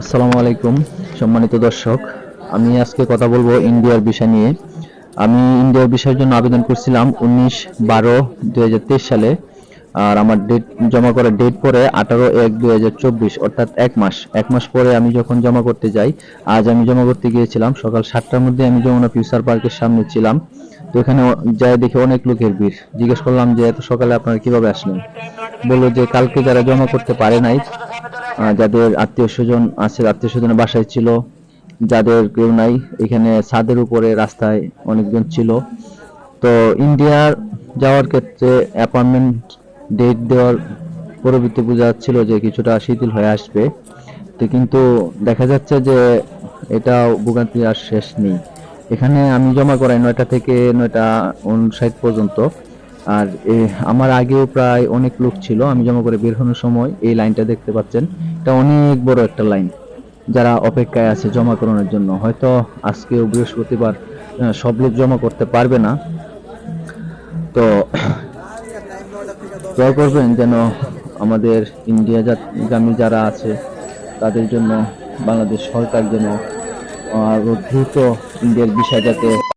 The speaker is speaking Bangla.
আসসালামু আলাইকুম, সম্মানিত দর্শক। আমি আজকে কথা বলব ইন্ডিয়ার বিষয় নিয়ে। আমি ইন্ডিয়ার বিষয়ের জন্য আবেদন করছিলাম উনিশ বারো দুই সালে, আর আমার ডেট জমা করার ডেট পরে আঠারো এক দুই অর্থাৎ এক মাস। এক মাস পরে আমি যখন জমা করতে যাই, আজ আমি জমা করতে গিয়েছিলাম, সকাল সাতটার মধ্যে আমি যমুনা ফিউচার পার্কের সামনে ছিলাম। তো এখানে যাই দেখে অনেক লোকের ভিড়। জিজ্ঞেস করলাম যে, এত সকালে আপনারা কীভাবে আসলেন? বলল যে, কালকে যারা জমা করতে পারে নাই যাদের আত্মীয় স্বজন আছে, আত্মীয় স্বজনের বাসায় ছিল, যাদের কেউ নাই, এখানে ছাদের উপরে রাস্তায় অনেকজন ছিল। তো ইন্ডিয়ার যাওয়ার ক্ষেত্রে অ্যাপয়েন্টমেন্ট ডেট দেওয়ার পরবর্তী বোঝা যাচ্ছিল যে কিছুটা শিথিল হয়ে আসবে। তো কিন্তু দেখা যাচ্ছে যে এটা ভোগান্তি আর শেষ নেই। এখানে আমি জমা করাই নয়টা থেকে নয়টা উনষাট পর্যন্ত। আর আমার আগেও প্রায় অনেক লোক ছিল, আমি জমা করে বের হওয়ার সময় এই লাইনটা দেখতে পাচ্ছেন। এটা অনেক বড় একটা লাইন। যারা অপেক্ষায় আছে জমা করানোর জন্য, হয়তো আজকেও বৃহস্পতিবার সব লোক জমা করতে পারবে না। তো দয়া করবেন যেন আমাদের ইন্ডিয়া গামী যারা আছে, তাদের জন্য বাংলাদেশ সরকার যেন আরও দ্রুত ইন্ডিয়ার বিষয় যাতে